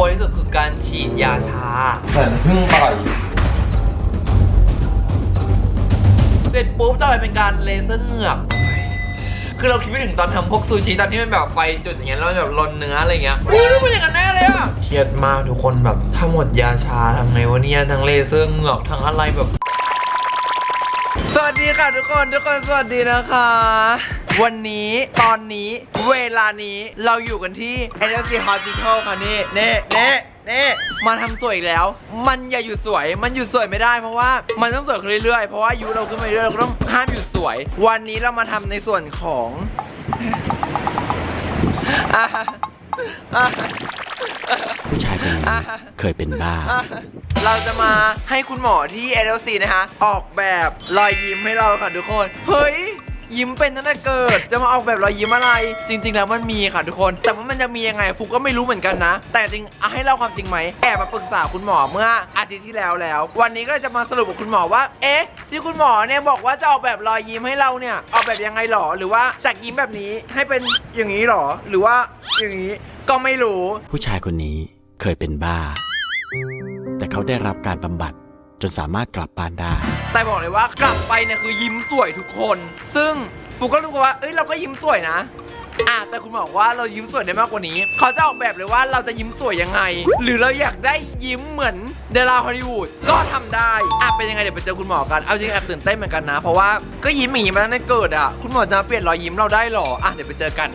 กลัวที่สุดคือการฉีดยาชา เหมือนเพิ่งต่อยเสร็จปุ๊บต่อไปเป็นการเลเซอร์เหงือก คือเราคิดไม่ถึงตอนทำพวกซูชิตอนที่มันแบบไฟจุดอย่างเงี้ยแล้วแบบลนเนื้ออะไรเงี้ยอุ้ยมันอย่างนั้นแน่เลยอะเครียดมากทุกคนแบบถ้าหมดยาชาทำไงวะเนี่ยทั้งเลเซอร์เหงือกทั้งอะไรแบบ สวัสดีค่ะทุกคนทุกคนสวัสดีนะคะ วันนี้ตอนนี้เวลานี้เราอยู่กันที่ NLC Hospital ค่ะนี่เน่เน่เน่มาทำสวยอีกแล้ว มันอย่าหยุดสวย มันหยุดสวยไม่ได้เพราะว่ามันต้องสวยขึ้นเรื่อยๆ เพราะว่าอายุเราขึ้นไปเรื่อยๆเราก็ต้องห้ามหยุดสวย วันนี้เรามาทำในส่วนของอะอะผู้ชายคนนี้อะเคยเป็นบ้า อะเราจะมาให้คุณหมอที่ LC นะคะ ออกแบบรอยยิ้มให้เราค่ะทุกคน เฮ้ย ยิ้มเป็นตั้งแต่เกิด จะมาออกแบบรอยยิ้มอะไร จริง ๆ แล้วมันมีค่ะทุกคน แต่ว่ามันจะมียังไงฟุกก็ไม่รู้เหมือนกันนะ แต่จริงอะให้เล่าความจริงไหมแอบมาปรึกษาคุณหมอเมื่ออาทิตย์ที่แล้วแล้ว วันนี้ก็จะมาสรุปกับคุณหมอว่า เอ๊ะ ที่คุณหมอเนี่ยบอกว่าจะออกแบบรอยยิ้มให้เราเนี่ยออกแบบยังไงหรอ หรือว่าจากยิ้มแบบนี้ให้เป็นอย่างนี้หรอ หรือว่าอย่างนี้ก็ไม่รู้ ผู้ชายคนนี้เคยเป็นบ้า แต่เขาได้รับการบำบัด จนสามารถกลับบ้านได้ แต่บอกเลยว่ากลับไปเนี่ยคือยิ้มสวยทุกคน ซึ่งฟุกก็รู้ว่า เอ้ยเราก็ยิ้มสวยนะอะแต่คุณหมอบอกว่าเรายิ้มสวยได้มากกว่านี้ เขาจะออกแบบเลยว่าเราจะยิ้มสวยยังไง หรือเราอยากได้ยิ้มเหมือนดาราฮอลลีวูดก็ทำได้อะเป็นยังไงเดี๋ยวไปเจอคุณหมอกัน เอาจริงแอบตื่นเต้นเหมือนกันนะ เพราะว่าก็ยิ้มอย่างนี้มาตั้งแต่เกิดอะ คุณหมอจะมาเปลี่ยนรอยยิ้มเราได้หรออะเดี๋ยวไปเจอกัน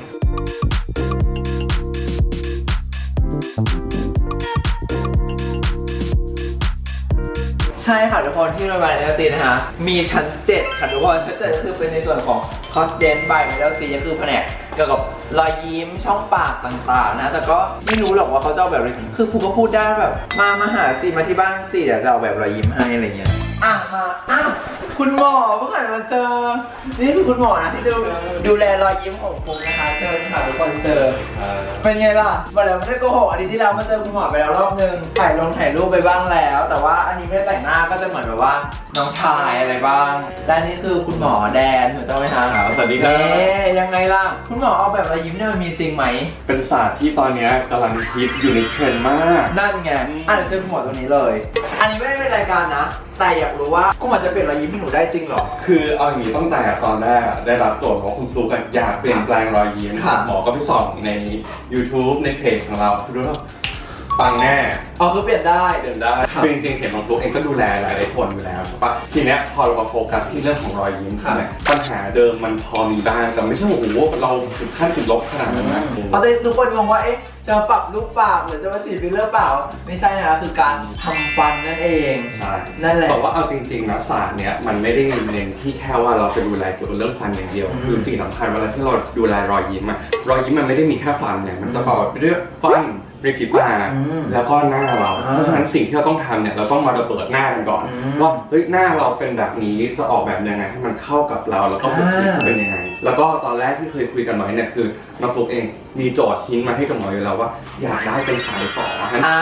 ใช่ค่ะทุกคนที่โรงพยาบาลเอลซีนะคะ มีชั้น 7 ค่ะทุกคนชั้น7ก็คือเป็นในส่วนของ c o s d e n by เอลซีก็คือแผนก เกี่ยวกับรอยยิ้มช่องปากต่างๆนะ แต่ก็ไม่รู้หรอกว่าเขาจะออกแบบอะไรคือครูก็พูดได้แบบ มามาหาสิมาที่บ้านสิเดี๋ยวจะออกแบบรอยยิ้มให้อะไรเงี้ยอะมาอ้าวคุณหมอเพิ่งหันมาเจอ นี่คือคุณหมอนะที่ดูดูแลรอยยิ้มของผมนะคะเชิญค่ะทุกคนเชิญเป็นไงล่ะบอกแล้วไม่ได้โกหกอาทิตย์ที่แล้วมาเจอคุณหมอไปแล้วรอบนึงถ่ายลงถ่ายรูปไปบ้างแล้ว แต่ว่าอันนี้ไม่ได้แต่งหน้าก็จะเหมือนแบบว่าน้องชายอะไรบ้างและนี่คือคุณหมอแดนถูกต้องไหมคะครับสวัสดีครับเอ๊ะยังไงล่ะคุณหมอเอาแบบรอยยิ้มเนี่ยมันมีจริงไหม เป็นศาสตร์ที่ตอนเนี้ยกำลังฮิตอยู่ในเทรนด์มาก นั่นไงอะเดี๋ยวเชิญคุณหมอตรงนี้เลย อันนี้ไม่ได้เป็นรายการนะ แต่อยากรู้ว่าคุณหมอจะเปลี่ยนรอยยิ้มให้หนูได้จริงเหรอ คือเอาอย่างนี้ตั้งแต่ตอนแรกอะได้รับโจทย์ว่าคุณฟลุกอะอยากเปลี่ยนแปลงรอยยิ้มค่ะ หมอก็ไปส่องใน YouTube ในเพจของเราคือรู้ว่า ปังแน่อ๋อคือเปลี่ยนได้ เดินได้คือจริงๆเห็นน้องฟลุกเองก็ดูแลหลายๆคนอยู่แล้วใช่ปะทีเนี้ยพอเรามาโฟกัสที่เรื่องของรอยยิ้มค่ะใช่ไหมปัญหาเดิมมันพอมีบ้างแต่ไม่ใช่ว่าโอ้โหเราถึงขั้นติดลบขนาดนั้นนะเพราะตอนนี้ทุกคนงงว่าเอ๊ะจะมาปรับรูปปากหรือจะมาฉีดฟิลเลอร์เปล่า ไม่ใช่นะคะคือการทำฟันนั่นเองใช่นั่นแหละแต่ว่าเอาจริงๆนะศาสตร์เนี้ยมันไม่ได้เน้นที่แค่ว่าเราจะดูแลเกี่ยวกับเรื่องฟันอย่างเดียวอืมคือสิ่งสำคัญเวลาที่เราดูแลรอยยิ้มอะรอยยิ้มมันไม่ได้มีแค่ฟันเนี่ยมันจะประกอบไปด้วยฟัน ริมฝีปากอืมแล้วก็หน้าเราอ่าเพราะฉะนั้นสิ่งที่เราต้องทำเนี่ยเราต้องมาระเบิดหน้ากันก่อนอืมว่าเฮ้ยหน้าเราเป็นแบบนี้จะออกแบบยังไงให้มันเข้ากับเราแล้วก็บุคลิกอ่า เป็นยังไง แล้วก็ตอนแรกที่เคยคุยกันไว้เนี่ยคือน้องฟลุกเองมีโจทย์ทิ้งมาให้กับหมออยู่แล้วว่า อยากได้เป็นสายฝอฮะอ่า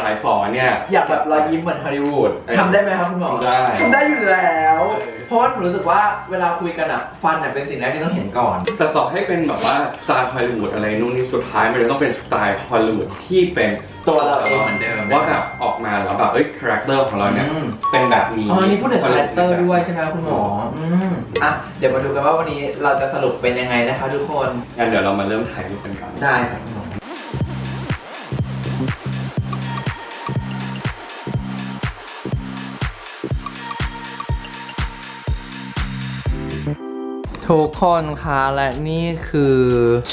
สายฝอเนี่ยอยากแบบรอยยิ้มเหมือนฮอลลีวูดทำได้ไหมครับคุณหมอ ทำได้ ทำได้อยู่แล้วเออเพราะว่าหนูรู้สึกว่าเวลาคุยกันอะฟันอะเป็นสิ่งแรกที่ต้องเห็นก่อน แต่ต่อให้เป็นแบบว่าสไตล์ฮอลลีวูดอะไรนู่นนี่สุดท้ายมันจะต้องเป็นสไตล์ฮอลลีวูดที่เป็นตัวเราเองเหมือนเดิมว่าแบบออกมาแล้วแบบเอ้ยคาแรคเตอร์ของเราเนี่ยอืมเป็นแบบนี้อ๋อนี่พูดถึงคาแรคเตอร์ด้วยใช่ไหมครับคุณหมออืมอะเดี๋ยวมาดูกันว่าวันนี้เราจะสรุปเป็นยังไงนะคะทุกคนงั้นเดี๋ยวเรามาเริ่มถ่ายรูปกันก่อนได้ครับ ทุกคนคะและนี่คือ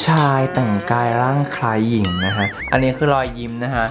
ชายแต่งกายร่างคล้ายหญิงนะฮะ อันนี้คือรอยยิ้มนะฮะ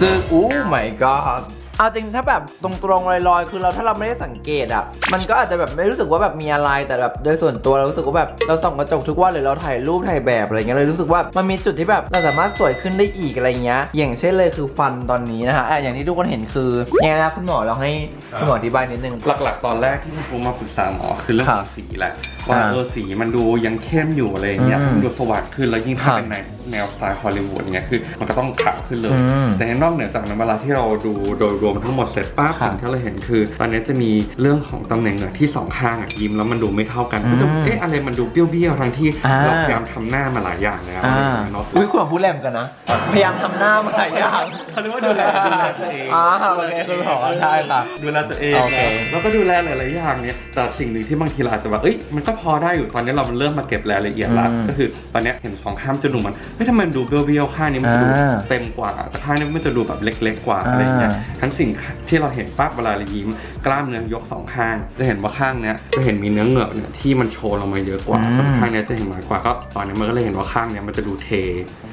ซึ่งอู้ my god เอาจริงถ้าแบบตรงๆลอยๆ คือเราถ้าเราไม่ได้สังเกตอะมันก็อาจจะแบบไม่รู้สึกว่าแบบมีอะไรแต่แบบโดยส่วนตัวเรารู้สึกว่าแบบเราส่องกระจกทุกวันหรือเราถ่ายรูปถ่ายแบบอะไรเงี้ยเลยรู้สึกว่ามันมีจุดที่แบบเราสามารถสวยขึ้นได้อีกอะไรเงี้ยอย่างเช่นเลยคือฟันตอนนี้นะฮะอะอย่างที่ทุกคนเห็นคือยังไงนะคุณหมอลองให้คุณหมออธิบายนิดนึง หลักๆ ตอนแรกที่คุณครูมาปรึกษาหมอคือเรื่องครัขบองสีแหละว่าอ่าเออสีมันดูยังเข้มอยู่อะไรอย่างเงี้ยอืม มันดูสว่างขึ้นแล้วยิ่งถ้าครับเป็นในห แนวสไตล์ฮอลลีวูดเนี่ยคือมันก็ต้องขาวขึ้นเลย อืมแต่นอกเหนือจากนั้นเวลาที่เราดูโดยรวมทั้งหมดเสร็จปั๊บครับสิ่งที่เราเห็นคือ ตอนนี้จะมีเรื่องของตำแหน่งเหนือที่สองข้างอะยิ้มแล้วมันดูไม่เท่ากันก็จะอืมเอ๊ะอะไรมันดูเบี้ยวๆทั้งที่อ่า เราพยายามทำหน้ามาหลายอย่างแล้วอะไรอย่างเงี้ยเนาะ อุ้ยคุณหมอพูดแรงกันนะ พยายามทำหน้ามาหลายอย่างเขาเรียกว่าดูแลดูแลตัวเองอ่าโอเคคุณหมอได้ค่ะ ดูแลตัวเองโอเคนะแล้วก็ดูแลหลายๆอย่างเนี่ยแต่สิ่งหนึ่งที่บางทีเราอาจจะแบบเอ้ยมันก็พอได้อยู่ตอนนี้เรามันเริ่มมาเก็บรายละเอียดละอืมก็คือตอนเนี้ยเห็นสองข้ามจะดูมันเฮ้ยทำไมมันดูเบี้ยวๆข้างนี้มันจะดูอ่าเต็มกว่าแต่ข้างนี้มันจะดูแบบเล็ก ๆ กว่าอะไรเงี้ยอ่า ทั้งสิ่งที่เราเห็นปั๊บเวลาเรายิ้มกล้ามเนื้อยกสองข้าง จะเห็นว่าข้างเนี้ยจะเห็นมีเนื้อเหงือกเนี่ยที่มันโชว์ลงมาเยอะกว่าอืมส่วนข้างเนี้ยจะเห็นน้อยกว่าก็ตอนนี้มันก็เลยเห็นว่าข้างเนี้ยมันจะดูเท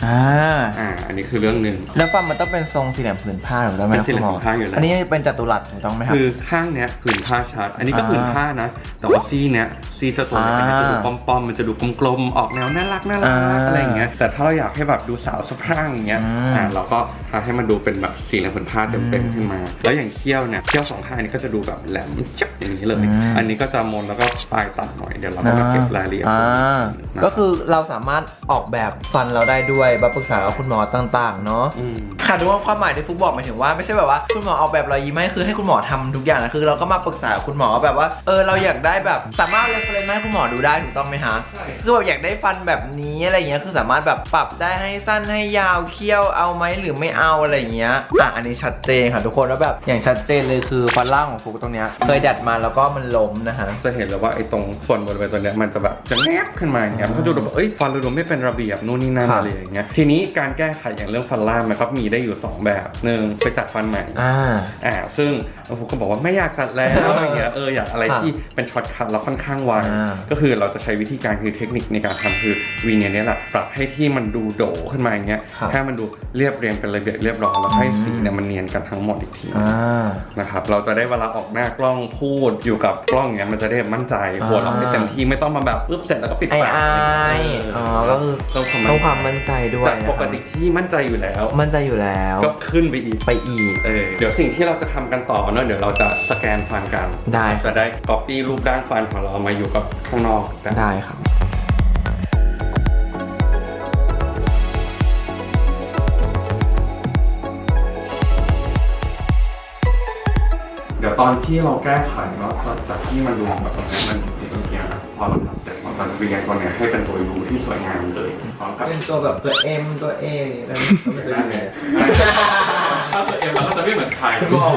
อ่าอ่าอันนี้คือเรื่องหนึ่ง แล้วฟันมันต้องเป็นทรงสี่เหลี่ยมผืนผ้าถูกต้องไหมเป็นสี่เหลี่ยมคุณผืนผ้าอยู่แล้ว อันนี้เป็นจัตุรัสถูกต้องไหมครับ คือข้างเนี้ยผืนผ้าชัด อันนี้ก็อ่า ผืนผ้านะ แต่ว่าซี่เนี้ยซี่เจะตัวเนี้ยอ่ามันจะดูป้อมๆมันจะดูกลมๆออกแนวน่ารักน่ารักอ่าอะไรอย่างเงี้ยแต่ถ้าเราอยากให้แบบดูสาวสะพรั่งอย่างเงี้ยอืมอ่าเราก็ทำให้มันดูเป็นแบบสีเหลืองผืนผ้าเต็มอืมๆขึ้นมา แล้วอย่างเขี้ยวเนี่ยเขี้ยวสองข้างนี้ก็จะดูแบบแหลมจับอย่างนี้เลยอืมอันนี้ก็จะมนแล้วก็ปลายตัดหน่อยเดี๋ยวเราก็มาเก็บรายละเอียดอ่านะก็คือเราสามารถออกแบบฟันเราได้ด้วยมาปรึกษากับคุณหมอต่างๆ เนาะอืมค่ะทุกคนความหมายที่ฟุกบอกหมายถึงว่าไม่ใช่แบบว่าคุณหมอออกแบบรอยยิ้มให้คือให้คุณหมอทำทุกอย่างนะคือ เราก็มาปรึกษาคุณหมอแบบว่าเออเราอยากได้แบบสามารถเรฟเฟรนซ์ให้คุณหมอดูได้ถูกต้องไหมฮะใช่ คือแบบอยากได้ฟันแบบนี้อะไรเงี้ยคือสามารถแบบปรับได้ให้สั้นให้ยาวเคี้ยวเอาไหมหรือไม่เอาอะไรเงี้ยอะอันนี้ชัดเจนค่ะทุกคนแล้วแบบอย่างชัดเจนเลยคือฟันล่างของฟุกตรงเนี้ยเคยดัดมาแล้วก็มันล้มนะฮะ จะเห็นเลยว่าไอ้ตรงส่วนบริเวณตัวเนี้ยมันจะแบบจะแนบขึ้นมาอย่างเงี้ยมันก็จะดูแบบเอ้ยฟันเราดูไม่เป็นระเบียบนู่นนี่นั่นครับอะไรอย่างเงี้ยทีนี้การแก้ไขอย่างเรื่องฟันล่างมันก็มีได้อยู่สองแบบหนึ่งไปตัดฟันใหม่อ่า อ่าซึ่งผมก็บอกว่าไม่อยากตัดแล้วอะไรเงี้ยเอออยากอะไรครับที่เป็นช็อตคัทแล้วค่อนข้างไวอ่าก็คือเราจะใช้วิธีการคือเทคนิคในการทำคือวีเนียเนี่ยแหละปรับให้ที่มันดูโดขึ้นมาอย่างเงี้ยครับให้มันดูเรียบเรียงเป็นระเบียบเรียบร้อยแล้วให้อืมสีเนี่ยมันเนียนกันทั้งหมดอีกทีอ่านะครับเราจะได้เวลาออกหน้ากล้องพูดอยู่กับกล้องเนี้ยมันจะได้มั่นใจอ่าหัวเราะได้เต็มที่ไม่ต้องมาแบบปึ๊บเสร็จแล้วก็ปิดไอ้ปากไอายอ๋อก็คือต้องความต้องความมั่นใจด้วยจากปกติที่มั่นใจอยู่แล้ว มั่นใจอยู่แล้ว ก็ขึ้นไปอีกไปอีกเออเดี๋ยวสิ่งที่เราจะทำกันต่อเนอะเดี๋ยวเราจะสแกนฟันกันได้ครับจะได้ก๊อปปี้รูปด้านฟันของเรามาอยู่กับข้างนอกกันได้ครับ เดี๋ยวตอนที่เราแก้ไขเนาะจากที่มันดูแบบตรงนี้มันอยู่ตรงนี้นะพอเราทำเสร็จเราจะเรียงตัวเนี้ยให้เป็นตัวยูที่สวยงามเลยพร้อมกับเป็นตัวแบบตัว M ตัว A อะไรแบบนี้ถ้าตัวเอ็มเราก็จะไม่เหมือนใครคุณหมอ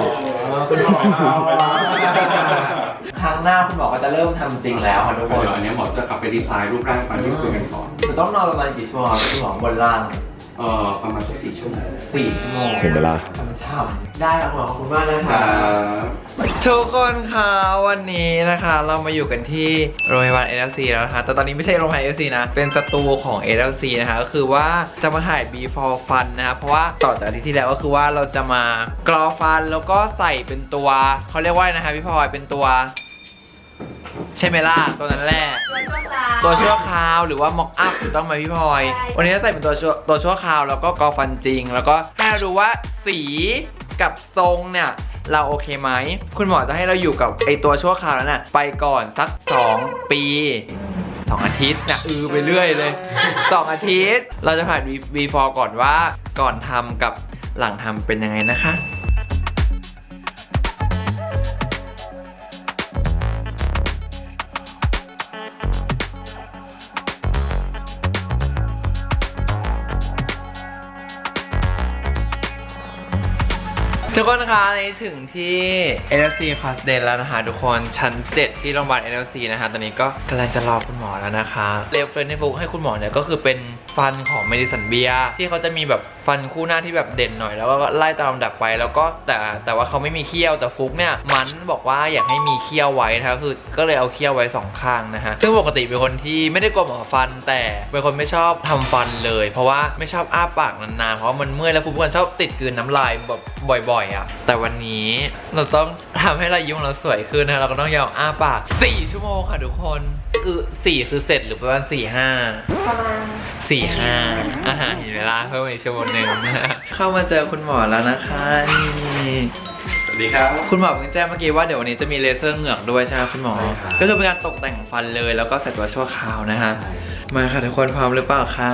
คุณหมอครั้ง หน้าคุณหมอก็จะเริ่มทำจริงแล้วค่ะทุกคนเดี๋ยวอันเนี้ยหมอจะกลับไปดีไซน์รูปร่างตามที่คุยกันก่อน หนูต้องนอนประมาณกี่ชั่วโมงครับคุณหมอบนล่างเอ่อประมาณสักสี่ชั่วโมงสี่ชั่วโมงเห็นเวลา ช่ำๆได้ครับหมอขอบคุณมากนะคคะรับทุกคนคะวันนี้นะคะ เรามาอยู่กันที่โรงพยาบาล LC แล้วนะคะ แต่ตอนนี้ไม่ใช่โรงพยาบาล LC นะ เป็นสตูของ LC นะคะ ก็คือว่าจะมาถ่าย before fun นะครับเพราะว่าต่อจากอาทิตย์ที่แล้วก็คือว่าเราจะมากรอฟันแล้วก็ใส่เป็นตัวเขาเรียกว่าอะไรนะคะพี่พลอยเป็นตัว ใช่ไหมล่ะตัวนั้นแหละตัวชั่วคราวตัวชั่วคราวหรือว่า mock up ถูกต้องไหมพี่พลอยใช่วันนี้จะใส่เป็นตัวชั่วตัวชั่วคราวแล้วก็กรอฟันจริง แล้วก็ให้เราดูว่าสีกับทรงเนี่ยเราโอเคไหม คุณหมอจะให้เราอยู่กับไอตัวชั่วคราวนั้นน่ะไปก่อนสัก 2 ปี2อาทิตย์นะอือไปเรื่อยเลย 2 อาทิตย์ เราจะผ่าน before ก่อนว่าก่อนทำกับหลังทำเป็นยังไงนะคะ ทุกคนนะคะในถึงที่ NFC c o s d e n แล้วนะคะ ทุกคนชั้น 7 ที่โรงพยาบาล NFC นะคะ ตอนนี้ก็กำลังจะรอคุณหมอแล้วนะคะเรฟเฟรนให้ฟุกให้คุณหมอเนี่ยก็คือเป็น ฟันของเมดิสันเบียที่เขาจะมีแบบฟันคู่หน้าที่แบบเด่นหน่อย แล้วก็ไล่ตามลำดับไปแล้วก็แต่แต่ว่าเขาไม่มีเคี้ยวแต่ฟุกเนี่ยมันบอกว่าอยากให้มีเคี้ยวไว้นะครับคือก็เลยเอาเคี้ยวไว้2ข้างนะฮะซึ่งปกติเป็นคนที่ไม่ได้กลัวหมอฟัน แต่เป็นคนไม่ชอบทำฟันเลย เพราะว่าไม่ชอบอ้าปากนานๆเพราะมันเมื่อยแล้วฟุกคนชอบติดกืนน้ำลายแบบบ่อย ๆอะแต่วันนี้เราต้องทำให้รายิ้งเราสวยขึ้นนะเราก็ต้องยาวอ้าปาก4ชั่วโมงค่ะทุกคนคือสี่คือเสร็จหรือประมาณ4 5ประมาณ4อ่าอาหารมีเวลาเพิ่มอีกชั่วโมงหนึ่งเข้ามาเจอคุณหมอแล้วนะคะนี่สวัสดีครับ คุณหมอเพิ่งแจ้งเมื่อกี้ว่าเดี๋ยววันนี้จะมีเลเซอร์เหงือกด้วยใช่ไหมคุณหมอ ก็คือเป็นการตกแต่งฟันเลยแล้วก็ใส่ตัวชั่วคราวนะคะ มาค่ะทุกคนพร้อมหรือเปล่าคะ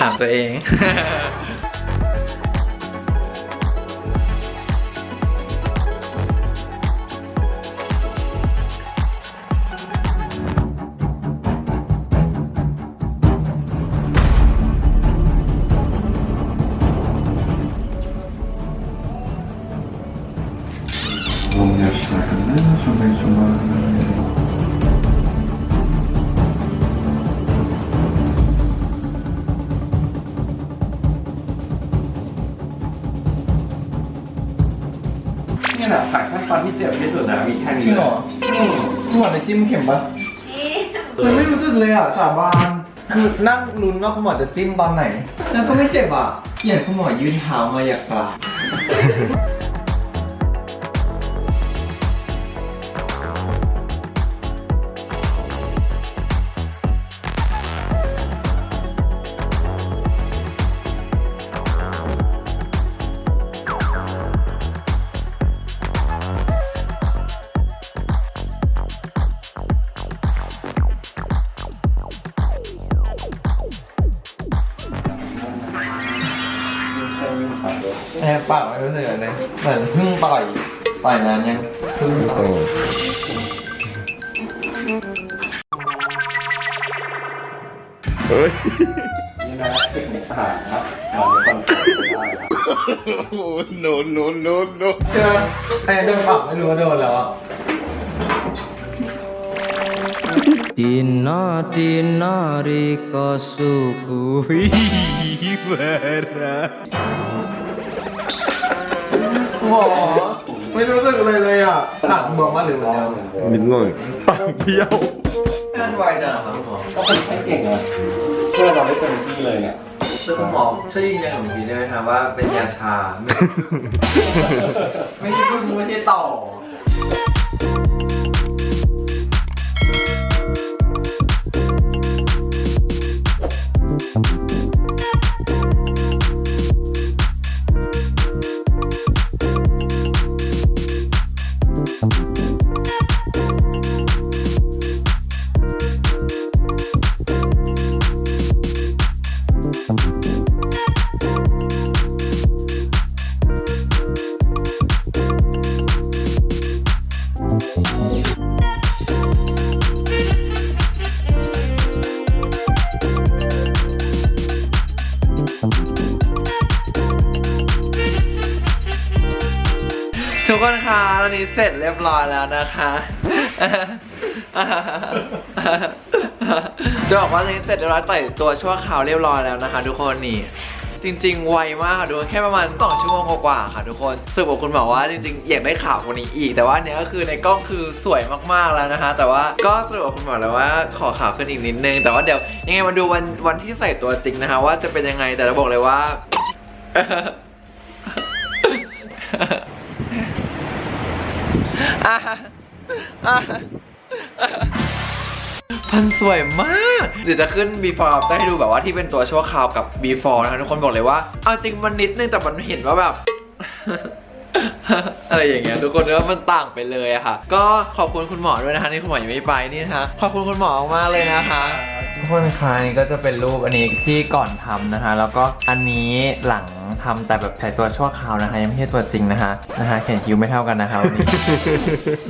ถามตัวเอง จะจิ้มเข็มปะมันไม่รู้สึกเลยอะสาบานคือนั่งลุ้นว่าคุณหมอจะจิ้มตอนไหน แล้วก็ไม่เจ็บอะเกลียดคุณหมอยืนเท้ามาอยากกราบ ปากไม่รู้สึกอะไรเลยเหมือนเพิ่งปล่อยปล่อยนานยังเพิ่งปล่อยนี่นะเทคนิคถ่ายครับเราจะต้องได้ครับ no no no no ใช่ไหมไอ้โดนปากไม่รู้ว่าโดนแล้วอะ Dina dina rika suku bara หมอไม่รู้สึกอะไรเลยอะปากบวมมากหรือเหมือนเดิมนิดหน่อยปากเบี้ยวน่าสบายจังครับหมอก็คนใช้เก่งนะช่วยเราได้เต็มที่เลยเนี่ยซึ่งคุณหมอช่วยยืนยันกับหนูทีได้ไหมครับว่าเป็นยาชา ไม่ใช่พึ่งไม่ใช่ต่อ ทุกคนคะตอนนี้เสร็จเรียบร้อยแล้วนะคะจะบอกว่าตอนนี้เสร็จเรียบร้อยใส่ตัวชั่วคราวเรียบร้อยแล้วนะคะ ทุกคนนี่จริง ๆ ไวมากค่ะทุกคนแค่ประมาณ2ชั่วโมงกว่าๆค่ะทุกคนสึกบอกคุณหมอว่าจริงๆอยากได้ข่าวกว่านี้อีก แต่ว่าเนี้ยก็คือในกล้องคือสวยมากๆแล้วนะคะ แต่ว่าก็สรุปกับคุณหมอแล้วว่าขอข่าวขึ้นอีกนิดนึง แต่ว่าเดี๋ยวยังไงมาดูวันวันที่ใส่ตัวจริงนะคะ ว่าจะเป็นยังไงแต่เราบอกเลยว่า พันสวยมาก เดี๋ยวจะขึ้น before จะให้ดูแบบว่าที่เป็นตัวชั่วคราวกับ before นะคะทุกคนบอกเลยว่า เอาจริงมันนิดนึงแต่มันเห็นว่าแบบ อะไรอย่างเงี้ยทุกคนว่ามันต่างไปเลยอะค่ะ ก็ขอบคุณคุณหมอด้วยนะคะนี่คุณหมอยังไม่ไปนี่นะคะขอบคุณคุณหมอมากเลยนะคะ กคนคะนี่ก็จะเป็นรูปอันนี้ที่ก่อนทำนะคะ แล้วก็อันนี้หลังทำแต่แบบใส่ตัวชั่วคราวนะคะ ยังไม่ใช่ตัวจริงนะคะนะคะเขียนคิ้วไม่เท่ากันนะคะวันนี้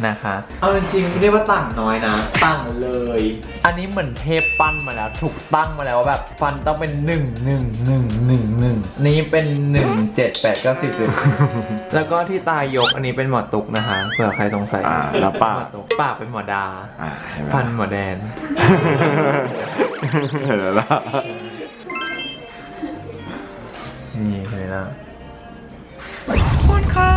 นะคะ เอาจริงๆเรียกว่าต่างน้อยนะต่างเลย อันนี้เหมือนเทพปั้นมาแล้วถูกตั้งมาแล้วว่าแบบฟันต้องเป็นหนึ่งหนึ่งหนึ่งหนึ่งหนึ่งนี้เป็นหนึ่งเจ็ดแปดเก้าสิบสิบแล้วก็ที่ตายกอันนี้เป็นหมอตุกนะคะเผื่อใครสงสัยอ่าแล้วปาก หมอตุกปากเป็นหมอดา อ่าเห็นไหม ฟันหมอแดนเห็นแล้วล่ะนี่เลยนะทุกคนคะ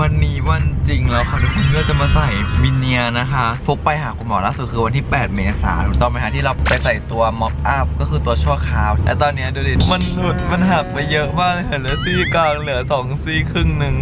วันนี้วันจริงแล้วค่ะทุกคนก็จะมาใส่มินเนียนะคะฟกไปหาคุณหมอล่าสุดคือวันที่ 8 เมษายนถูกต้องไหมคะที่เราไปใส่ตัวม็อกอัพก็คือตัวชั่วคราว และตอนนี้ดูดิ มันหลุดมันหักไปเยอะมากเลยเหลือซี่กลางเหลือ2ซี่ครึ่งหนึ่ง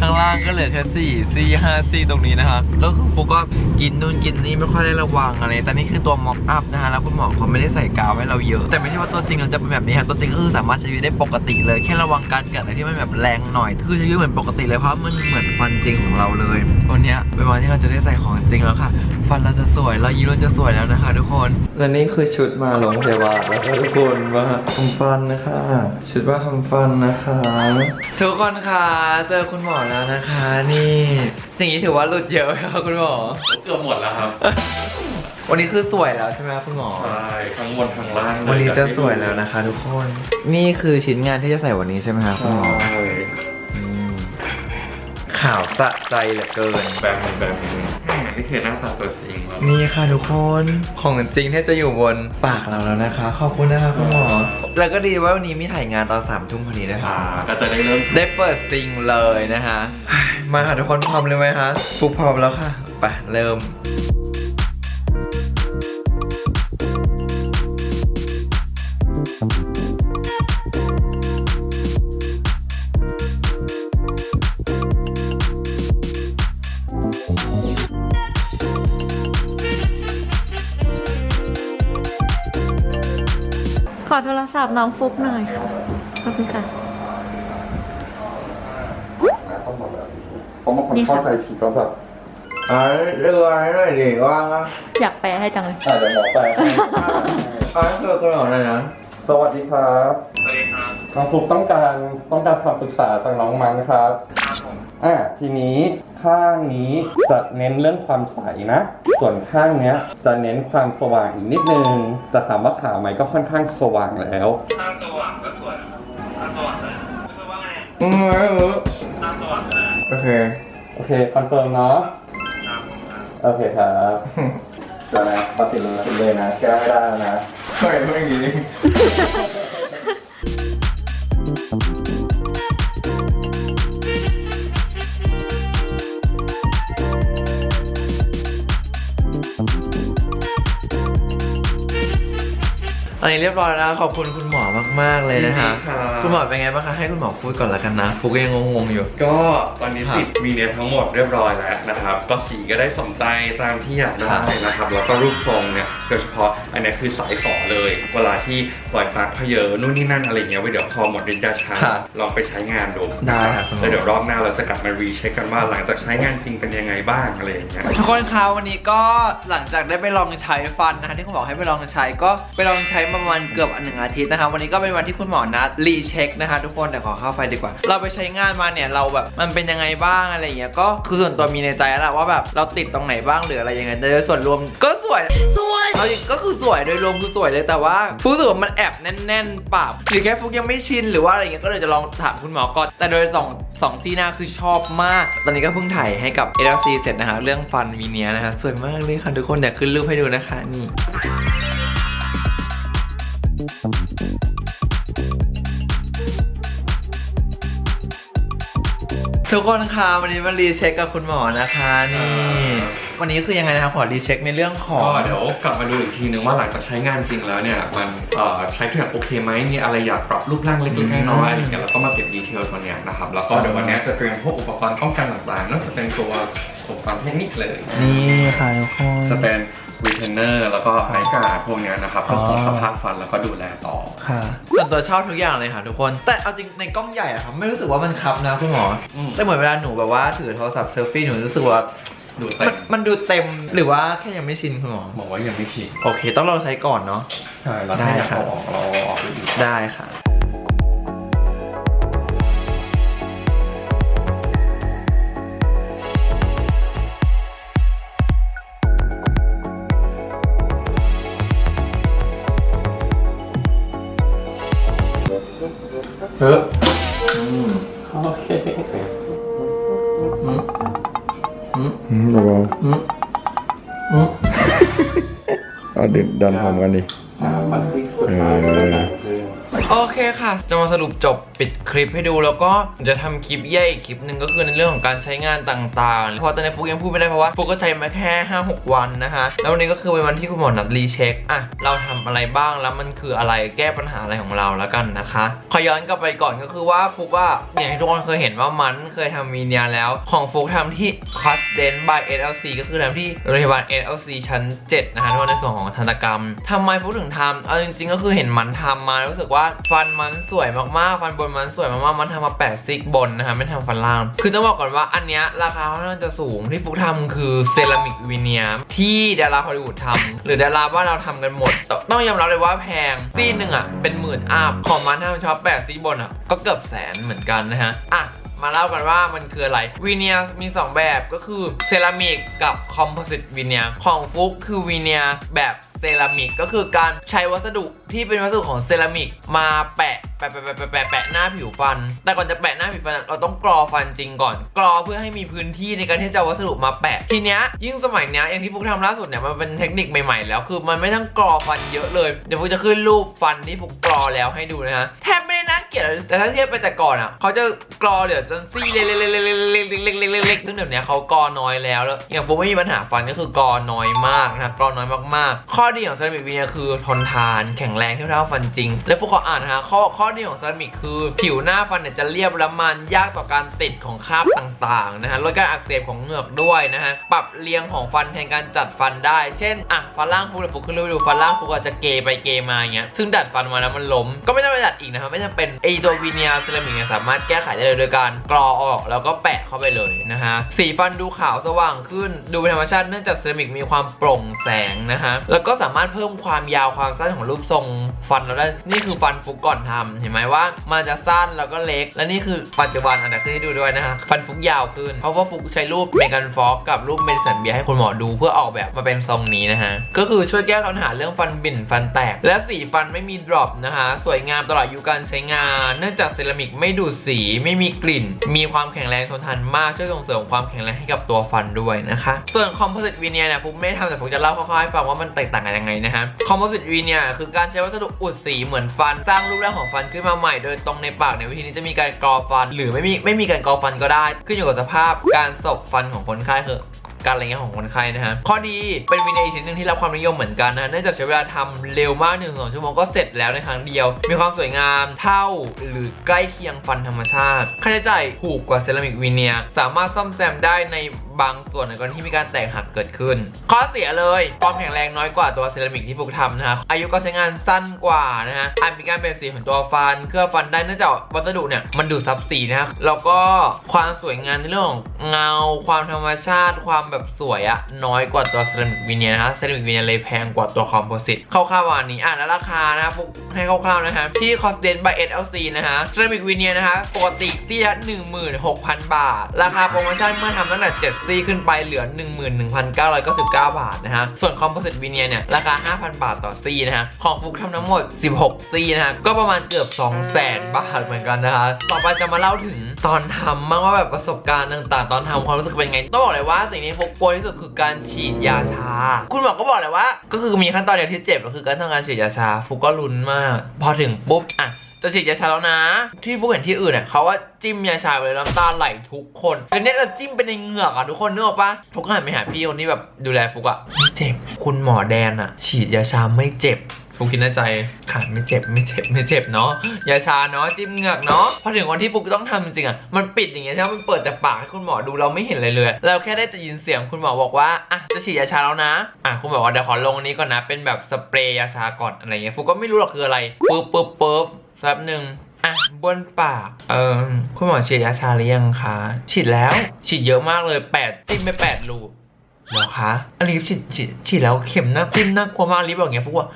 ข้างล่างก็เหลือแค่สี่สี่ห้าสี่ตรงนี้นะคะแล้วคือฟุกก็กินนู่นกินนี่ไม่ค่อยได้ระวังอะไร แต่นี่คือตัวม็อกอัพนะคะแล้วคุณหมอเขาไม่ได้ใส่กาวให้เราเยอะ แต่ไม่ใช่ว่าตัวจริงเราจะเป็นแบบนี้ค่ะตัวจริงก็คือสามารถใช้ชีวิตได้ปกติเลยแค่ระวังการกัดอะไรที่มันแบบแรงหน่อย คือใช้ชีวิตเหมือนปกติเลยเพราะมันเหมือนฟันจริงของเราเลยวันเนี้ยเป็นวันที่เราจะได้ใส่ของจริงแล้วค่ะ ฟันเราจะสวยเรายิ้มเราจะสวยแล้วนะคะ ทุกคนและนี่คือชุดมาโรงพยาบาลแล้วทุกคนมาทำฟันนะคะ ชุดว่าทำฟันนะคะ ทุกคนค่ะเจอคุณหมอแล้วนะคะนี่อย่างนี้ถือว่าหลุดเยอะไหมคะคุณหมอ เกือบหมดแล้วครับวันนี้คือสวยแล้วใช่ไหมคะคุณหมอ ใช่ทั้งบนทั้งล่างเลยวันนี้จะสวยแล้วนะคะทุกคน นี่คือชิ้นงานที่จะใส่วันนี้ใช่ไหมคะคุณหมอใช่อืมขาวสะใจเหลือเกิน แบบนี้แบบนี้ นี่คือหน้าตาตัวจริงแล้วนี่ค่ะทุกคนของจริงที่จะอยู่บนปากเราแล้วนะคะ ขอบคุณนะคะคุณหมอแล้วก็ดีว่าวันนี้มีถ่ายงานตอนสามทุ่มพอดีนะคะอ่าก็จะได้เริ่มได้เปิดซิงเลยนะคะ มาค่ะทุกคนพร้อมเลยไหมคะฟุกพร้อมแล้วค่ะไปเริ่ม ศัพท์น้องฟุกหน่อยค่ะขอบคุณค่ะ ต้องบอกแบบนี้เพราะบางคนเข้าใจผิดก็แบบอ่าเรืออะไรหน่อยดิว่างอะอยากแปลให้จังเลย อาจจะหมอแปลให้อ่าเรือคุณหมอหน่อยนะสวัสดีครับสวัสดีครับน้องฟลุกต้องการต้องการคำปรึกษาจากน้องมั้งครับอ่าทีนี้ ข้างนี้จะเน้นเรื่องความใสนะ ส่วนข้างเนี้ยจะเน้นความสว่างอีกนิดนึง จะถามว่าขาวไหมก็ค่อนข้างสว่างแล้วอืมไม่รู้โอเค โอเคคอนเฟิร์มเนาะโอเคครับเดี๋ยวนะตัดสินเลยเลยนะแก้ไม่ได้แล้วนะไม่ไม่อย่างนี้ อันนี้เรียบร้อยแล้วขอบคุณคุณหมอมากๆเลยนะคะ ยินดีครับ คุณหมอเป็นไงบ้างคะให้คุณหมอพูดก่อนละกันนะฟุกก็ยังงงๆอยู่ ก็ตอนนี้ครับติดวีเนียทั้งหมดเรียบร้อยแล้วนะครับ ก็สีก็ได้สมใจตามที่อยากได้ครับนะครับ แล้วก็รูปทรงเนี่ยโดยเฉพาะอันเนี้ยคือสายฝอเลย เวลาที่ปล่อยปลั๊กเพเยอะนู่นนี่นั่นอะไรเงี้ยไว้เดี๋ยวพอหมดฤทธิ์ยาชาครับลองไปใช้งานดูได้ครับคุณหมอ แล้วเดี๋ยวรอบหน้าเราจะกลับมารีเช็คกันว่าหลังจากใช้งานจริงเป็นยังไงบ้างอะไรอย่างเงี้ย ทุกคนคะวันนี้ก็หลังจากได้ไปลองใช้ฟันนะคะที่คุณหมอให้ไปลองใช้ก็ไปลองใช้มาประมาณเกือบหนึ่งอาทิตย์นะคะวันนี้ก็เป็นวันที่คุณหมอนัดรีเช็คนะคะทุกคนแต่ขอเข้าไฟดีกว่า เราไปใช้งานมาเนี่ยเราแบบมันเป็นยังไงบ้างอะไรอย่างเงี้ยก็คือส่วนตัวมีในใจแล้วแหละว่าแบบเราติดตรงไหนบ้างหรืออะไรยังไงแต่โดยส่วนรวมก็สวยสวยเอาจริงก็คือสวยโดยรวมคือสวยเลยแต่ว่ารู้สึกว่ามันแอบแน่นๆปากหรือแค่ฟุกยังไม่ชินหรือว่าอะไรเงี้ยก็เลยจะลองถามคุณหมอก่อนแต่โดยสองสองที่หน้าคือชอบมาก ตอนนี้ก็เพิ่งถ่ายให้กับ LC เสร็จนะคะเรื่องฟันวีเนียนะคะสวยมากเลยค่ะทุกคนเดี๋ยวขึ้นรูปให้ดูนะคะนี่ ทุกคนคะวันนี้มารีเช็คกับคุณหมอนะคะนี่วันนี้คือยังไงนะคะขอรีเช็คในเรื่องของ ก็เดี๋ยวกลับมาดูอีกทีนึงว่าหลังจากใช้งานจริงแล้วเนี่ยมันเอ่อใช้ทุกอย่างโอเคไหมมีอะไรอยากปรับรูปร่างเล็กๆน้อยๆอะไรอย่างเงี้ยแล้วก็มาเก็บดีเทลตัวเนี้ยนะครับแล้วก็เดี๋ยววันเนี้ยจะเตรียมพวกอุปกรณ์ป้องกันต่างๆนอกจากเป็นตัว อุปกรณ์พวกนี้เลย นี่ค่ะทุกคน จะเป็นวีเทนเนอร์แล้วก็ไอการ์ดพวกเนี้ยนะครับอ๋อก็คงสภาพฟันแล้วก็ดูแลต่อ ค่ะส่วนตัวชอบทุกอย่างเลยค่ะทุกคน แต่เอาจริงในกล้องใหญ่อะครับไม่รู้สึกว่ามันคับนะคุณหมออม แต่เหมือนเวลาหนูแบบว่าถือโทรศัพท์เซลฟี่หนูรู้สึกว่าดูเต็มันมมันดูเต็มหรือว่าแค่ยังไม่ชินคุณหมอ บอกว่ายังไม่ฉีดโอเค ต้องลองใช้ก่อนเนาะ ใช่แล้วได้ถ้าอยากครับเอาออกเราเอาออกไปอีก ได้ค่ะ เฮ้ยโอเคอืมเบาอืมอืม ๆเอาดึงดันพร้อมกันดิเออโอเค่ะ จะมาสรุปจบปิดคลิปให้ดูแล้วก็จะทำคลิปแยกอีกคลิปหนึ่งก็คือในเรื่องของการใช้งานต่างๆเพราะตอนนี้ฟุกยังพูดไม่ได้เพราะว่าฟุกก็ใช้มาแค่ 5-6 วันนะคะ แล้ววันนี้ก็คือเป็นวันที่คุณหมอนัดรีเช็คอะเราทำอะไรบ้างแล้วมันคืออะไรแก้ปัญหาอะไรของเราแล้วกันนะคะขอย้อนกลับไปก่อนก็คือว่าฟุกว่าอย่างที่ทุกคนเคยเห็นว่ามันเคยทำมีเนียแล้ว ของฟุกทำที่ c o s d e n by SLC ก็คือทำที่โรงพยาบาล SLC ชั้น 7 นะคะทุกคนในส่วนของทันตกรรมทำไมฟุกถึงทำเอาจริงๆก็คือเห็นมันทำมาแล้วรู้สึกว่าฟันมันสวยมากๆ ฟันบนมันสวยมากๆ มันทำมา8ซิกบนนะคะไม่ทำฟันล่าง คือต้องบอกก่อนว่าอันเนี้ยราคาค่อนข้างจะสูงที่ฟุกทำคือเซรามิกวีเนียมที่ดาราฮอลลีวูดทำหรือดาราบ้านเราทำกันหมด ต้องยอมรับเลยว่าแพงซี่หนึ่งอะเป็นหมื่นอัพของมันถ้ามันชอบ8ซิกบนอะก็เกือบแสนเหมือนกันนะฮะอะมาเล่ากันว่ามันคืออะไรวีเนียมี 2 แบบก็คือเซรามิกกับคอมโพสิตวีเนียของฟุกคือวีเนียแบบ เซรามิกก็คือการใช้วัสดุที่เป็นวัสดุของเซรามิกมาแปะแปะแปะแปะแปะแปะหน้าผิวฟัน แต่ก่อนจะแปะหน้าผิวฟันเราต้องกรอฟันจริงก่อน กรอเพื่อให้มีพื้นที่ในการที่จะวัสดุมาแปะ ทีเนี้ยยิ่งสมัยเนี้ยอย่างที่ฟุกทำล่าสุดเนี่ยมันเป็นเทคนิคใหม่ๆ แล้วคือมันไม่ต้องกรอฟันเยอะเลย เดี๋ยวฟุกจะขึ้นรูปฟันที่ฟุกกรอแล้วให้ดูนะฮะแทบไม่ได้น่าเกลียดแต่ถ้าเทียบไปแต่ก่อนอะเขาจะกรอเหลือจนซี่เล็กๆๆๆๆๆๆๆๆซึ่งเดี๋ยวนี้เขากรอน้อยแล้วแล้วอย่างฟุกไม่มีปัญหาฟันก็คือกรอน้อยมากนะกรอน้อยมากๆ ข้อดีของเซรามิกวีเนี่ยคือทนทานแข็งแรงเทียบเท่าฟันจริง และฟุกขออ่านนะฮะข้อข้อข้อดีของเซรามิกคือผิวหน้าฟันเนี่ยจะเรียบและมันยากต่อการติดของคราบต่างๆนะฮะลดการอักเสบของเหงือกด้วยนะฮะปรับเรียงของฟันแทนการจัดฟันได้ เช่นอะฟันล่างฟูกเดี๋ยฟูขึ้นรูปดูฟันล่างฟูกอาจจะเกยไปเกยมาอย่างเงี้ยซึ่งดัดฟันมาแล้วมันล้มก็ไม่ต้องไปดัดอีกนะครับไม่จำเป็นไอตัววีเนียเซรามิกเนี่ยสามารถแก้ไขได้เลยโดยการกรอออกแล้วก็แปะ เข้าไปเลยนะฮะ สีฟันดูขาวสว่างขึ้น ดูเป็นธรรมชาติเนื่องจากเซรามิกมีความโปร่งแสงนะฮะ แล้วก็สามารถเพิ่มความยาวความสั้นของรูปทรงฟันเราได้ นี่คือฟันฟุกก่อนทำเห็นไหมว่า มันจะสั้นแล้วก็เล็ก และนี่คือปัจจุบันอันนี้ขึ้นให้ดูด้วยนะฮะ ฟันฟุกยาวขึ้น เพราะว่าฟุกใช้รูปเมกันฟอกกับรูปเมดิสันเบียให้คุณหมอดูเพื่อออกแบบมาเป็นทรงนี้นะฮะ ก็คือช่วยแก้ปัญหาเรื่องฟันบิ่นฟันแตก และสีฟันไม่มีดรอปนะคะ สวยงามตลอดอายุการใช้งาน เนื่องจากเซรามิกไม่ดูดสีไม่มีกลิ่น มีความแข็งแรงทนทานมากช่วยส่งเสริมความแข็งแรงให้กับตัวฟันด้วยนะคะ ส่วนคอมโพสิตวีเนียเนี่ยฟุกไม่ได้ทำแต่ผมจะเล่าคร่าวๆให้ฟังว่ามันแตกต่างกันยังไงนะฮะคอมโพสิตวีเนียคือการใช้วัสดุอุดสีเหมือนฟันสร้างรูปร่างของฟันขึ้นมาใหม่โดยตรงในปากในวิธีนี้จะมีการกรอฟัน หรือไม่มีไม่มีการกรอฟันก็ได้ ขึ้นอยู่กับสภาพการสบฟันของคนไข้คือ การอะไรเงี้ยของคนไข้นะฮะข้อดีเป็นวินัยชิ้นหนึ่งที่รับความนิยมเหมือนกันนะเนื่องจากใช้เวลาทำเร็วมากหนึ่งสองชั่วโมงก็เสร็จแล้วในครั้งเดียว มีความสวยงามเท่าหรือใกล้เคียงฟันธรรมชาติ ค่าใช้จ่ายถูกกว่าเซรามิกวิเนียสามารถซ่อมแซมได้ในบางส่วนในกรณีที่มีการแตกหักเกิดขึ้น ข้อเสียเลยความแข็งแรงน้อยกว่าตัวเซรามิกที่ฟุกทำนะฮะอายุการใช้งานสั้นกว่านะฮะอาจมีการเปลี่ยนสีของตัวฟัน เคลือบฟันได้เนื่องจากวัสดุเนี่ยมันดูดซับสีนะฮะแล้วก็ความสวยงามในเรื่องของเงา ความธรรมชาติ ความแบบสวยอะน้อยกว่าตัวเซรามิกวีเนียนะฮะเซรามิกวีเนียเลยแพงกว่าตัวคอมโพสิตคร่าวๆวันนี้อะแล้วราคานะฟุกให้คร่าวๆนะฮะที่ c o s t e n by SLC นะฮะเซรามิกวีเนียนะฮะปกติที่ละ16,000 บาท ราคาโปรโมชั่นเมื่อทำตั้งแต่7ซี่ขึ้นไปเหลือ 11,999 บาทนะฮะ ส่วนคอมโพสิตวีเนียเนี่ย ราคา 5,000 บาทต่อซี่นะฮะ ของฟุกทำทั้งหมด 16 ซี่นะฮะ ก็ประมาณเกือบ 200,000 บาทเหมือนกันนะคะ ต่อไปจะมาเล่าถึงตอนทำบ้างว่าแบบประสบการณ์ต่างๆ ตอนทำความรู้สึกเป็นไงต้องบอกเลยว่าสิ่งที่ฟุกกลัวที่สุดคือการฉีดยาชา คุณหมอก็บอกเลยว่า ก็คือมีขั้นตอนเดียวที่เจ็บก็คือการทำการฉีดยาชา ฟุกก็ลุ้นมาก พอถึงปุ๊บอะ จะฉีดยาชาแล้วนะ ที่ฟุกเห็นที่อื่นเนี่ยเขาว่าจิ้มยาชาไปเลยน้ำตาไหลทุกคนแต่เนี่ยเราจิ้มไปในเหงือกอะทุกคนนึกออกปะฟุกก็หันไปหาพี่คนที่แบบดูแลฟุกอะไม่เจ็บ คุณหมอแดนอะฉีดยาชาไม่เจ็บฟุกคิดในใจค่ะไม่เจ็บไม่เจ็บไม่เจ็บเนาะยาชาเนาะจิ้มเหงือกเนาะพอถึงวันที่ฟุกต้องทำจริงๆอะมันปิดอย่างเงี้ยใช่ไหมมันเปิดแต่ปากให้คุณหมอดูเราไม่เห็นเลยเลย เราแค่ได้แต่ยินเสียงคุณหมอบอกว่าอะจะฉีดยาชาแล้วนะอะคุณหมอบอกว่าเดี๋ยวขอลงอันนี้ก่อนนะเป็นแบบสเปรย์ยาชาก่อนอะไรเงี้ยฟุกก็ไม่รู้หรอกคืออะไรปึ๊บปึ๊บปึ๊บ แป๊บหนึ่งอะบนปาก เออคุณหมอฉีดยาชาหรือยังคะ ฉีดแล้ว ฉีดเยอะมากเลยแปดจิ้มไปแปดรูเหรอคะอลิฟฉีดฉีดฉีดแล้วเข็มน่าจิ้มน่ากลัวมากอลิฟบอกอย่างเงี้ยฟุกว่า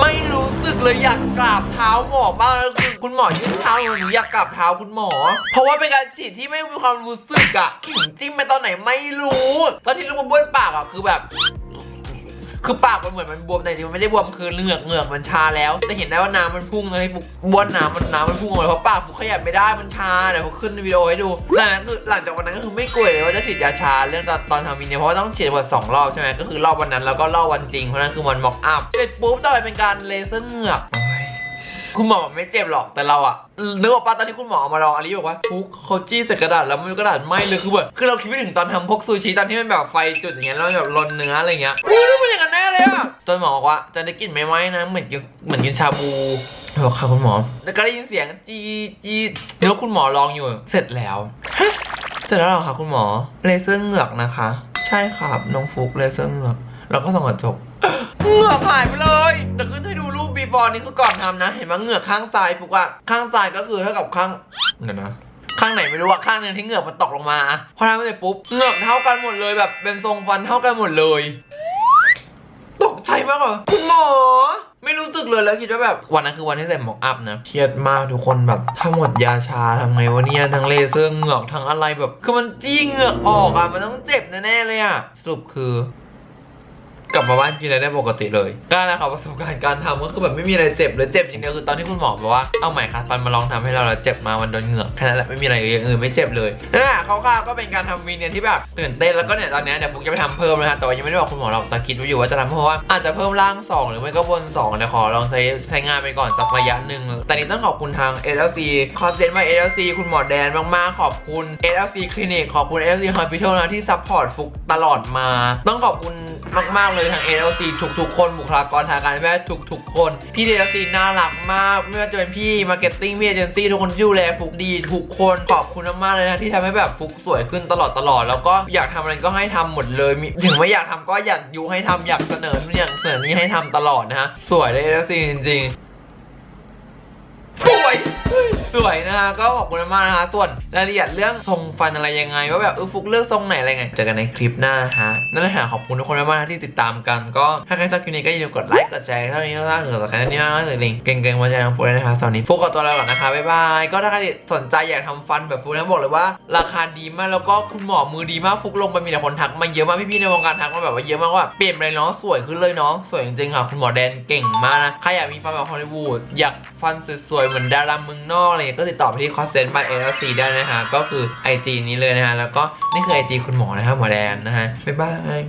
ไม่รู้สึกเลยอยากกราบเท้าหมอมากแล้วคือคุณหมอยื่นเท้าหนูอยากกราบเท้าคุณหมอ เพราะว่าเป็นการฉีดที่ไม่มีความรู้สึกอะเข็มจิ้มไปตอนไหนไม่รู้ ตอนที่ลูกมันบ้วนปากอะคือแบบ คือปากมันเหมือนมันบวมแต่จริงมันไม่ได้บวมคือเหงือกเหงือกมันชาแล้วจะเห็นได้ว่าน้ำมันพุ่งเลยฟุกบ้วนน้ำมันน้ำมันพุ่งออกมาเพราะปากฟุกขยับไม่ได้มันชาเดี๋ยวผมขึ้นวิดีโอให้ดูหลังนั้นคือหลังจากวันนั้นก็คือไม่กลัวเลยว่าจะฉีดยาชาเรื่องตอนตอนทำวินเนี่ยเพราะว่าต้องฉีดหมดสองรอบใช่ไหมก็คือรอบวันนั้นแล้วก็รอบวันจริงเพราะนั้นคือวันม็อกอัพเสร็จปุ๊บต่อไปเป็นการเลเซอร์เหงือก คุณหมอไม่เจ็บหรอกแต่เราอะนึกออกปะตอนที่คุณหมอเอามาลองอลิบอกว่าฟุกเขาจี้ใส่กระดาษแล้วมันกระดาษไหม้เลยคือแบบคือเราคิดไม่ถึงตอนทำพวกซูชิตอนที่มันแบบไฟจุดอย่างเงี้ยแล้วแบบลนเนื้ออะไรเงี้ยอุ้ยมันอย่างนั้นแน่เลยอะจนหมอบอกว่าจะได้กลิ่นไหมไหมนะเหมือนกินเหมือนกินชาบูบอกค่ะคุณหมอ แล้วก็ได้ยินเสียงจี้จี้แล้วคุณหมอลองอยู่เสร็จแล้วเสร็จแล้วเหรอคะคุณหมอเลเซอร์เหงือกนะคะ ใช่ครับน้องฟุกเลเซอร์เหงือกเราก็ส่องกระจก เหงือกหายไปเลยแต่ขึ้นให้ดูรูป before นี่คือก่อนทำนะ เห็นไหมเหงือกข้างซ้ายฟุกอะข้างซ้ายก็คือเท่ากับข้างเดี๋ยวนะข้างไหนไม่รู้อะข้างนึงที่เหงือกมันตกลงมาพอทำไปเสร็จปุ๊บเหงือกเท่ากันหมดเลยแบบเป็นทรงฟันเท่ากันหมดเลยตกใจมากเลยคุณหมอ ไม่รู้สึกเลยแล้วคิดว่าแบบวันนั้นคือวันที่ใส่หมอกอัพนะเครียดมากทุกคนแบบถ้าหมดยาชาทำไงวะเนี่ยทั้งเลเซอร์เหงือกทั้งอะไรแบบ คือมันจี้เหงือกออกอะมันต้องเจ็บแน่ๆเลยอะสรุปคือ กลับมาบ้านกินอะไรได้ปกติเลยก็นะครับประสบการณ์การทำก็คือแบบไม่มีอะไรเจ็บเลยเจ็บอย่างเดียวคือตอนที่คุณหมอบอกว่าเอาใหม่ค่ะฟันมาลองทำให้เราแล้วเจ็บมาวันโดนเหงือกแค่นั้นแหละไม่มีอะไรอย่างอื่นไม่เจ็บเลยนั่นแหละเขาวๆก็เป็นการทำวีเนียนที่แบบตื่นเต้นแล้วก็เนี่ยตอนนี้เดี๋ยวผมจะไปทำเพิ่มนะฮะแต่ว่ายังไม่ได้บอกคุณหมอหรอกแต่คิดไว้อยู่ว่าจะทำเพราะว่าอาจจะเพิ่มร่างสองหรือไม่ก็บนสองเดี๋ยวขอลองใช้ใช้งานไปก่อนสักระยะหนึ่งแต่นี่ต้องขอบคุณทาง LC คอสเซนมา LC คุณหมอแดนมากๆขอบคุณ LC คลินิกขอบคุณ LC Hospital นะที่ซัพพอร์ตฟุกตลอดมา ต้องขอบคุณ มากๆเลยทาง LC ทุกๆคนบุคลากรทางการแพทย์ทุกๆคน พี่ LC น่ารักมาก ไม่ว่าจะเป็นพี่มาร์เก็ตติ้งพี่เอเจนซี่ทุกคนที่ดูแลฟุกดีทุกคนขอบคุณมากๆเลยนะที่ทำให้แบบฟุกสวยขึ้นตลอดตลอดแล้วก็อยากทำอะไรก็ให้ทำหมดเลยถึงไม่อยากทำก็อยากยุให้ทำอยากเสนออยากเสนอนี้ให้ทำตลอดนะฮะสวยเลย LC จริงๆ สวยสวยนะฮะก็ขอบคุณมากนะคะส่วนรายละเอียดเรื่องทรงฟันอะไรยังไง ว่าแบบเออฟุกเลือกทรงไหนอะไรไงเจอกันในคลิปหน้านะฮะนั่นแหละค่ะขอบคุณทุกคนมากๆที่ติดตามกัน ก็ถ้าใครชอบคลิปนี้ก็อย่าลืมกดไลค์กดแชร์เท่านี้เท่านั้เกิดจากการนี้มากๆเลยลิงเก่งๆมาจากทางฟุกเลยนะคะสวัสดีฟุกกับตัวเราก่อนนะคะบ๊ายบายก็ถ้าใครสนใจอยากทำฟันแบบฟุกนะบอกเลยว่า ราคาดีมากแล้วก็คุณหมอมือดีมากฟุกลงไปมีแต่คนทักมาเยอะมากพี่ๆในวงการทักมาแบบว่าเยอะมากว่าเปลี่ยนไปเลยเนาะสวยขึ้นเลยเนาะสวยจริงๆค่ะคุณหมอแดนเก่งมากนะใครอยากมีฟันแบบฮอลลีวูดอยากฟันสวยเหมือนดารามึงนอกอะไรก็ติดต่อไปที่ c o s t e n by LC ได้นะฮะ ก็คือไอจีนี้เลยนะฮะ แล้วก็นี่คือไอจีคุณหมอนะครับหมอแดนนะฮะ บ๊ายบาย